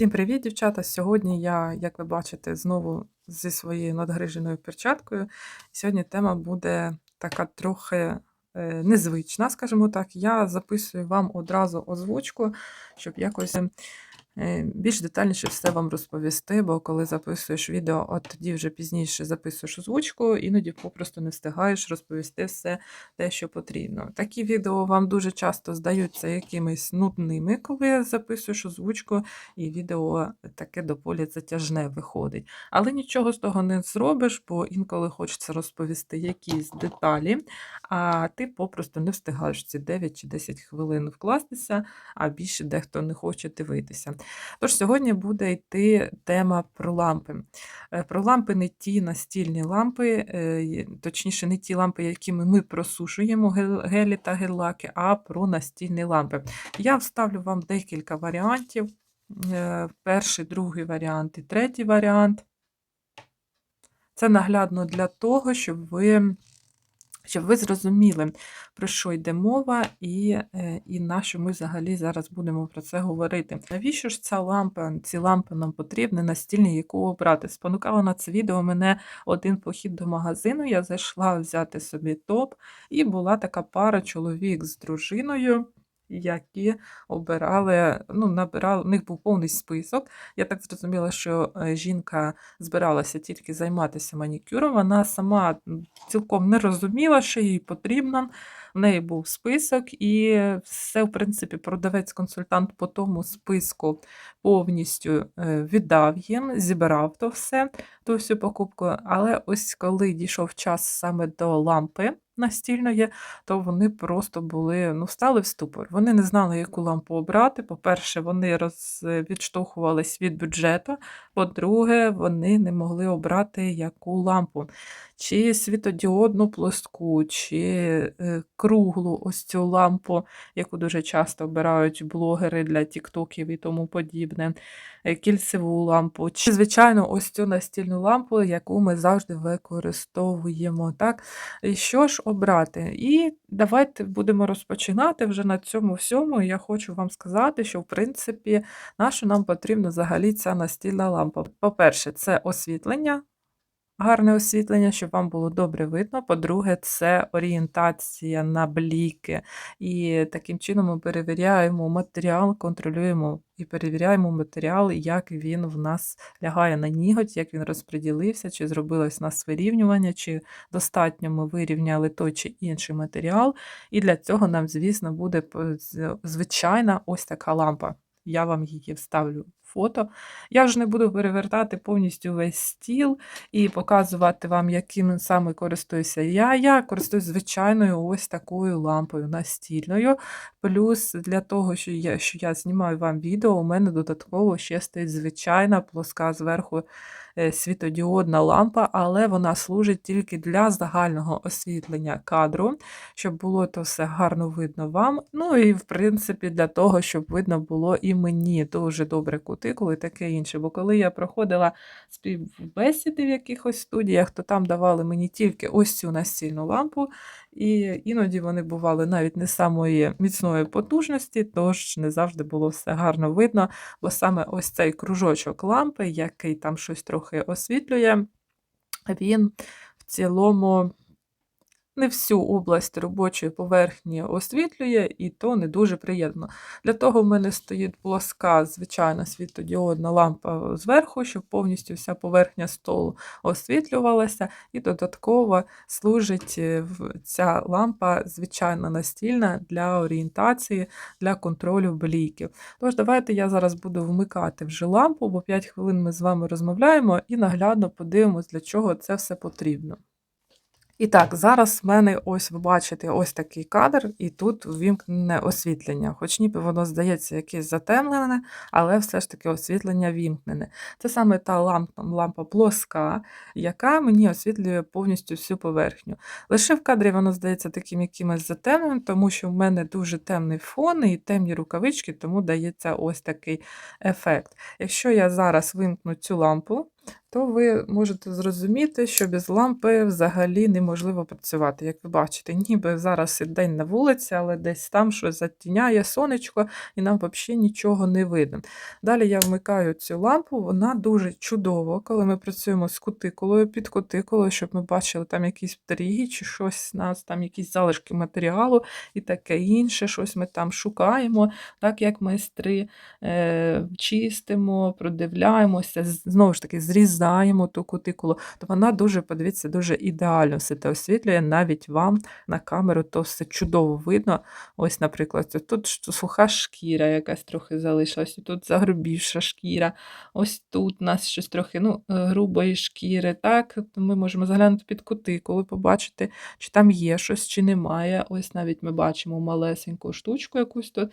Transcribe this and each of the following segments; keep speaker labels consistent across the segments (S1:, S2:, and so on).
S1: Всім привіт, дівчата! Сьогодні я, як ви бачите, знову зі своєю надгриженою перчаткою. Сьогодні тема буде така трохи е, незвична, скажімо так. Я записую вам одразу озвучку, щоб якось більш детальніше все вам розповісти, бо коли записуєш відео, от тоді вже пізніше записуєш озвучку, іноді попросту не встигаєш розповісти все те, що потрібно. Такі відео вам дуже часто здаються якимись нудними, коли записуєш озвучку, і відео таке дополі затяжне виходить. Але нічого з того не зробиш, бо інколи хочеться розповісти якісь деталі, а ти попросту не встигаєш ці 9 чи 10 хвилин вкластися, а більше дехто не хоче дивитися. Тож сьогодні буде йти тема про лампи. Е, Про лампи не ті настільні лампи, е, точніше, не ті лампи, якими ми просушуємо гелі та гель-лаки, а про настільні лампи. Я вставлю вам декілька варіантів. Е, Перший, другий варіант і третій варіант. Це наглядно для того, щоб ви, щоб ви зрозуміли, про що йде мова, і, е, і на що ми взагалі зараз будемо про це говорити. Навіщо ж ця лампа, ці лампи нам потрібні, настільні, яку обрати? Спонукала на це відео мене один похід до магазину. Я зайшла взяти собі топ, і була така пара чоловік з дружиною. Які обирали, ну, набирали, у них був повний список. Я так зрозуміла, що е, жінка збиралася тільки займатися манікюром. Вона сама цілком не розуміла, що їй потрібно. В неї був список, і все, в принципі, продавець-консультант по тому списку повністю е, віддав їм, зібрав то все, ту всю покупку. Але ось коли дійшов час саме до лампи настільної, то вони просто були, ну, стали в ступор. Вони не знали, яку лампу обрати. По-перше, вони роз... відштовхувались від бюджету. По-друге, вони не могли обрати яку лампу. Чи світодіодну плоску, чи е, круглу ось цю лампу, яку дуже часто обирають блогери для тіктоків і тому подібне, кільцеву лампу, чи, звичайно, ось цю настільну лампу, яку ми завжди використовуємо. Так? І що ж обрати? І давайте будемо розпочинати вже на цьому всьому. Я хочу вам сказати, що в принципі, на що нам потрібна взагалі ця настільна лампа. По-перше, це освітлення. Гарне освітлення, щоб вам було добре видно. По-друге, це орієнтація на бліки. І таким чином ми перевіряємо матеріал, контролюємо і перевіряємо матеріал, як він в нас лягає на ніготь, як він розподілився, чи зробилось у нас вирівнювання, чи достатньо ми вирівняли той чи інший матеріал. І для цього нам, звісно, буде звичайна ось така лампа. Я вам її вставлю фото. Я вже не буду перевертати повністю весь стіл і показувати вам, яким саме користуюся я. Я користуюсь звичайною ось такою лампою настільною. Плюс для того, що я, що я знімаю вам відео, у мене додатково ще стоїть звичайна плоска зверху е, світодіодна лампа, але вона служить тільки для загального освітлення кадру, щоб було то все гарно видно вам. Ну і в принципі для того, щоб видно було і мені дуже добре кутикули, таке інше. Бо коли я проходила співбесіди в якихось студіях, то там давали мені тільки ось цю настільну лампу, і іноді вони бували навіть не самої міцної потужності, тож не завжди було все гарно видно, бо саме ось цей кружочок лампи, який там щось трохи освітлює, він в цілому не всю область робочої поверхні освітлює, і то не дуже приємно. Для того в мене стоїть плоска, звичайна світодіодна лампа зверху, щоб повністю вся поверхня столу освітлювалася, і додатково служить е, ця лампа звичайна настільна для орієнтації, для контролю бліків. Тож, давайте я зараз буду вмикати вже лампу, бо 5 хвилин ми з вами розмовляємо і наглядно подивимось, для чого це все потрібно. І так, зараз в мене ось ви бачите ось такий кадр, і тут ввімкнене освітлення. Хоч ніби воно здається якесь затемнене, але все ж таки освітлення вімкнене. Це саме та лампа, лампа плоска, яка мені освітлює повністю всю поверхню. Лише в кадрі воно здається таким якимось затемненим, тому що в мене дуже темний фон і темні рукавички, тому дається ось такий ефект. Якщо я зараз вимкну цю лампу, то ви можете зрозуміти, що без лампи взагалі неможливо працювати. Як ви бачите, ніби зараз і день на вулиці, але десь там щось затіняє сонечко, і нам взагалі нічого не видно. Далі я вмикаю цю лампу, вона дуже чудова, коли ми працюємо з кутикулою під кутикулою, щоб ми бачили там якісь птеріги чи щось у нас, там якісь залишки матеріалу і таке інше, щось ми там шукаємо, так як майстри е, чистимо, продивляємося, знову ж таки, зрізаємо ту кутикулу, то вона дуже, подивіться, дуже ідеально все те освітлює, навіть вам на камеру то все чудово видно. Ось, наприклад, тут суха шкіра якась трохи залишилась, тут загрубівша шкіра, ось тут у нас щось трохи ну, е, грубої шкіри. Так, ми можемо заглянути під кутикулу, побачити, чи там є щось, чи немає. Ось навіть ми бачимо малесеньку штучку якусь тут,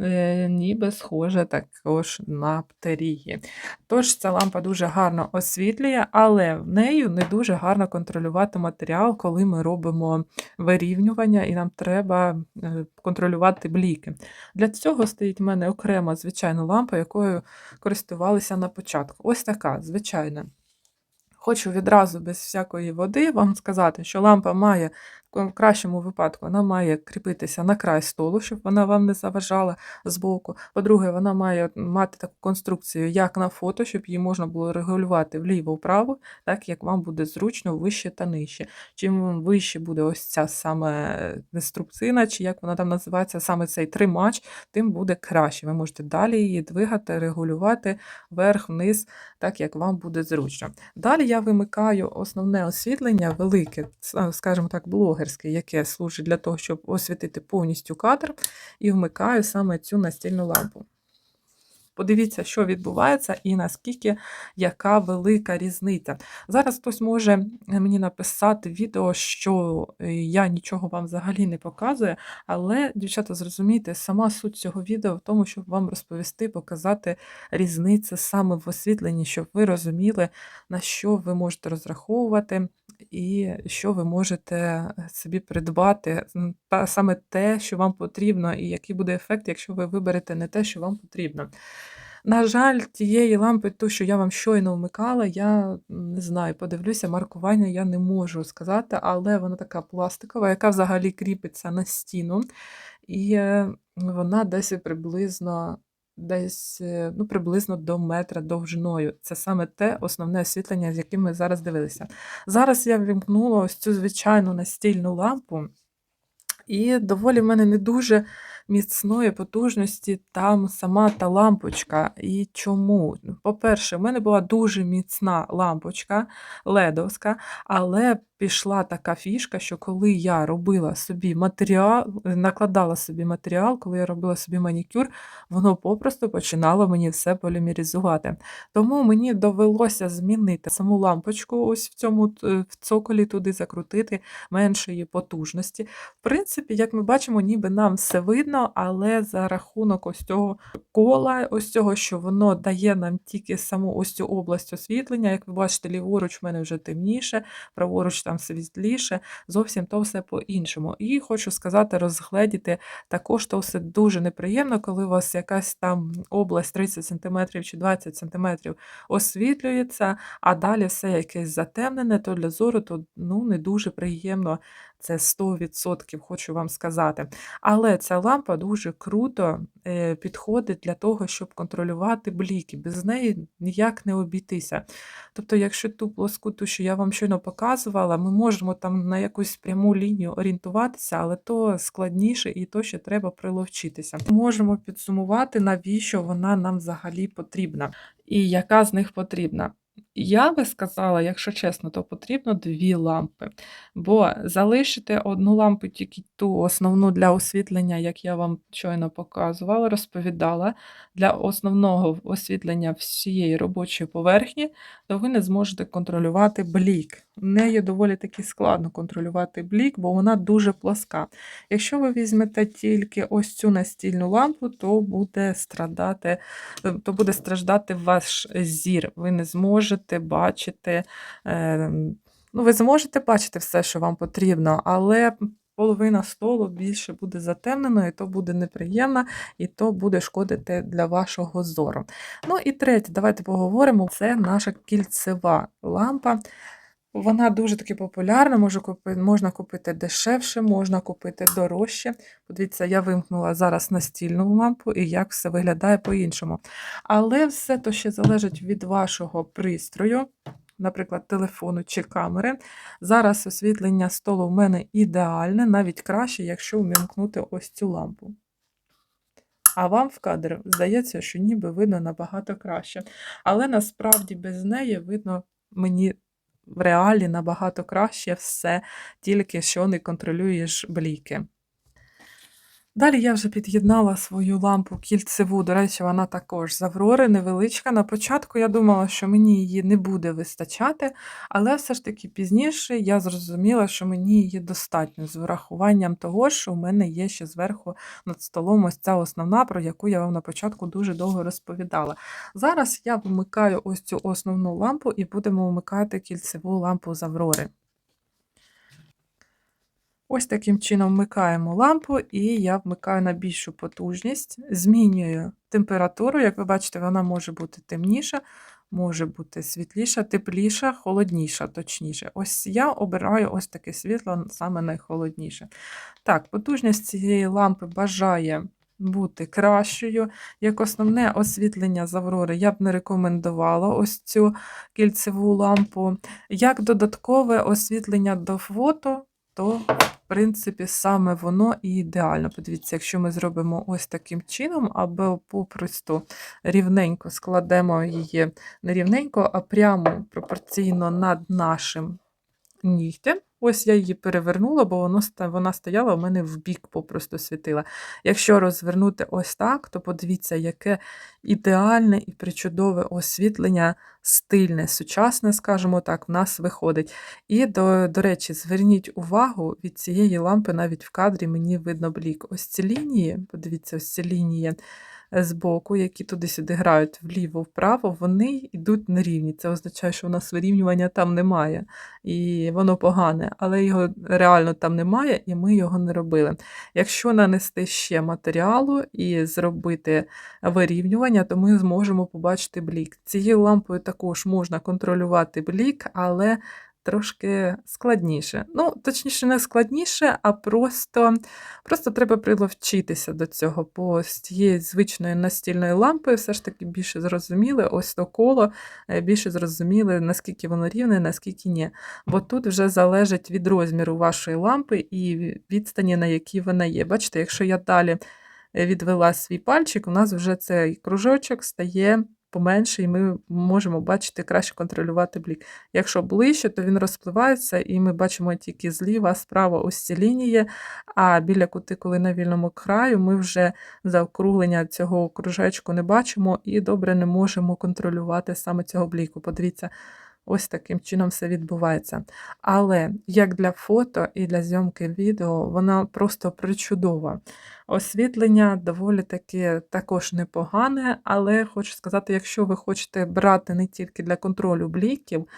S1: е, ніби схоже також на птерії. Тож ця лампа дуже гарно освітлює, але в нею не дуже гарно контролювати матеріал, коли ми робимо вирівнювання, і нам треба е, контролювати бліки. Для цього стоїть в мене окрема звичайна лампа, якою користувалися на початку. Ось така звичайна. Хочу відразу без всякої води вам сказати, що лампа має в кращому випадку вона має кріпитися на край столу, щоб вона вам не заважала збоку. По-друге, вона має мати таку конструкцію, як на фото, щоб її можна було регулювати вліво-вправо, так як вам буде зручно вище та нижче. Чим вище буде ось ця саме деструкцина, чи як вона там називається, саме цей тримач, тим буде краще. Ви можете далі її двигати, регулювати вверх-вниз, так як вам буде зручно. Далі я вимикаю основне освітлення, велике, скажімо так, блогерське, яке служить для того, щоб освітити повністю кадр, і вмикаю саме цю настільну лампу. Подивіться, що відбувається, і наскільки яка велика різниця. Зараз хтось може мені написати відео, що е, я нічого вам взагалі не показую, але, дівчата, зрозумійте, сама суть цього відео в тому, щоб вам розповісти, показати різницю саме в освітленні, щоб ви розуміли, на що ви можете розраховувати. І що ви можете собі придбати та саме те, що вам потрібно, і який буде ефект, якщо ви виберете не те, що вам потрібно. На жаль, тієї лампи, ту, що я вам щойно вмикала, я не знаю, подивлюся, маркування я не можу сказати, але вона така пластикова, яка взагалі кріпиться на стіну, і е, вона десь приблизно. Десь е, ну, приблизно до метра довжиною. Це саме те основне освітлення, з яким ми зараз дивилися. Зараз я вімкнула ось цю звичайну настільну лампу, і доволі в мене не дуже міцної потужності там сама та лампочка. І чому? По-перше, в мене була дуже міцна лампочка ледовська, але пішла така фішка, що коли я робила собі матеріал, накладала собі матеріал, коли я робила собі манікюр, воно попросту починало мені все полімеризувати. Тому мені довелося змінити саму лампочку, ось в цьому в цоколі туди закрутити меншої потужності. В принципі, як ми бачимо, ніби нам все видно, але за рахунок ось цього кола, ось цього, що воно дає нам тільки саму ось цю область освітлення. Як ви бачите, ліворуч в мене вже темніше, праворуч там світліше, зовсім то все по-іншому. І хочу сказати, розгледіти також то все дуже неприємно, коли у вас якась там область 30 см чи 20 см освітлюється, а далі все якесь затемнене, то для зору то ну, не дуже приємно. Це 100% хочу вам сказати. Але ця лампа дуже круто е, підходить для того, щоб контролювати бліки. Без неї ніяк не обійтися. Тобто, якщо ту плоску, ту, що я вам щойно показувала, ми можемо там на якусь пряму лінію орієнтуватися, але то складніше і то ще треба приловчитися. Можемо підсумувати, навіщо вона нам взагалі потрібна, і яка з них потрібна. Я би сказала, якщо чесно, то потрібно дві лампи. Бо залишити одну лампу, тільки ту основну для освітлення, як я вам щойно показувала, розповідала, для основного освітлення всієї робочої поверхні, то ви не зможете контролювати блік. Нею доволі таки складно контролювати блік, бо вона дуже пласка. Якщо ви візьмете тільки ось цю настільну лампу, то буде страдати, то буде страждати ваш зір. Ви не зможете бачити. Е, Ну, ви зможете бачити все, що вам потрібно, але половина столу більше буде затемнено, і то буде неприємно, і то буде шкодити для вашого зору. Ну і третє, давайте поговоримо: це наша кільцева лампа. Вона дуже таки популярна, можу купити, можна купити дешевше, можна купити дорожче. Подивіться, я вимкнула зараз настільну лампу і як все виглядає по-іншому. Але все то ще залежить від вашого пристрою, наприклад, телефону чи камери. Зараз освітлення столу в мене ідеальне, навіть краще, якщо вмімкнути ось цю лампу. А вам в кадр здається, що ніби видно набагато краще. Але насправді без неї видно мені в реалі набагато краще все, тільки що не контролюєш бліки. Далі я вже під'єднала свою лампу кільцеву, до речі, вона також з Аврори, невеличка. На початку я думала, що мені її не буде вистачати, але все ж таки пізніше я зрозуміла, що мені її достатньо з врахуванням того, що у мене є ще зверху над столом ось ця основна, про яку я вам на початку дуже довго розповідала. Зараз я вмикаю ось цю основну лампу і будемо вмикати кільцеву лампу з Аврори. Ось таким чином вмикаємо лампу, і я вмикаю на більшу потужність, змінюю температуру. Як ви бачите, вона може бути темніша, може бути світліша, тепліша, холодніша, точніше. Ось я обираю ось таке світло, саме найхолодніше. Так, потужність цієї лампи бажає бути кращою. Як основне освітлення з Аврори я б не рекомендувала ось цю кільцеву лампу. Як додаткове освітлення до фото, то принципі, саме воно і ідеально. Подивіться, якщо ми зробимо ось таким чином, або попросту рівненько складемо її не рівненько, а прямо пропорційно над нашим нігтем. Ось я її перевернула, бо воно, вона стояла у мене в бік попросту світила. Якщо розвернути ось так, то подивіться, яке ідеальне і причудове освітлення, стильне, сучасне, скажімо так, в нас виходить. І, до, до речі, зверніть увагу, від цієї лампи навіть в кадрі мені видно блік. Ось ці лінії, подивіться, ось ці лінії збоку, які туди-сюди грають вліво-вправо, вони йдуть на рівні. Це означає, що у нас вирівнювання там немає, і воно погане, але його реально там немає, і ми його не робили. Якщо нанести ще матеріалу і зробити вирівнювання, то ми зможемо побачити блік. Цією лампою також можна контролювати блік, але трошки складніше. Ну, точніше, не складніше, а просто просто треба приловчитися до цього, бо з тієї звичної настільної лампи все ж таки більше зрозуміли, ось то коло, е, більше зрозуміли, наскільки воно рівне, наскільки ні. Бо тут вже залежить від розміру вашої лампи і відстані, на якій вона є. Бачите, якщо я далі е, відвела свій пальчик, у нас вже цей кружочок стає поменше, і ми можемо бачити, краще контролювати блік. Якщо ближче, то він розпливається, і ми бачимо тільки зліва, справа ось ці лінії, а біля кутикули на вільному краю ми вже заокруглення цього кружечку не бачимо і добре не можемо контролювати саме цього бліку. Подивіться. Ось таким чином все відбувається. Але як для фото і для зйомки відео, вона просто причудова. Освітлення доволі таки також непогане, але хочу сказати, якщо ви хочете брати не тільки для контролю бліків,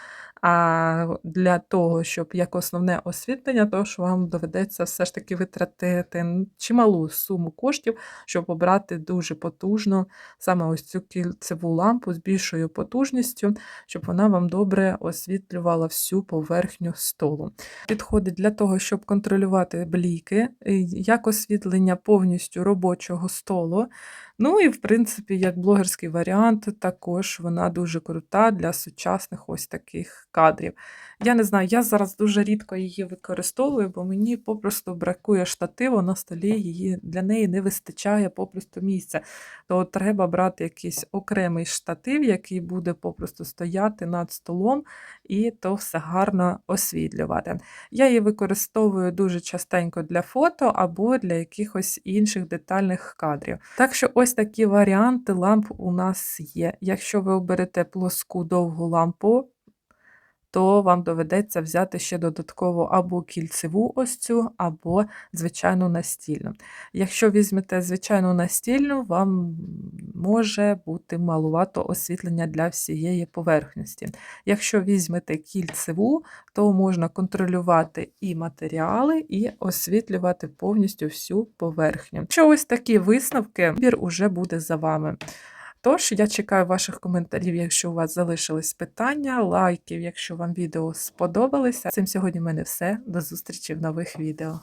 S1: а для того, щоб як основне освітлення, то що вам доведеться все ж таки витратити чималу суму коштів, щоб обрати дуже потужну саме ось цю кільцеву лампу з більшою потужністю, щоб вона вам добре освітлювала всю поверхню столу. Підходить для того, щоб контролювати бліки, як освітлення повністю робочого столу. Ну і, в принципі, як блогерський варіант, також вона дуже крута для сучасних ось таких кадрів. Я не знаю, я зараз дуже рідко її використовую, бо мені попросту бракує штативу на столі, її для неї не вистачає попросту місця. То треба брати якийсь окремий штатив, який буде попросту стояти над столом, і то все гарно освітлювати. Я її використовую дуже частенько для фото або для якихось інших детальних кадрів. Так що, ось такі варіанти ламп у нас є. Якщо ви оберете плоску довгу лампу, то вам доведеться взяти ще додатково або кільцеву ось цю, або звичайну настільну. Якщо візьмете звичайну настільну, вам може бути малувато освітлення для всієї поверхності. Якщо візьмете кільцеву, то можна контролювати і матеріали, і освітлювати повністю всю поверхню. Що ось такі висновки, вибір уже буде за вами. Тож, я чекаю ваших коментарів, якщо у вас залишились питання, лайків, якщо вам відео сподобалося. Цим сьогодні в мене все. До зустрічі в нових відео.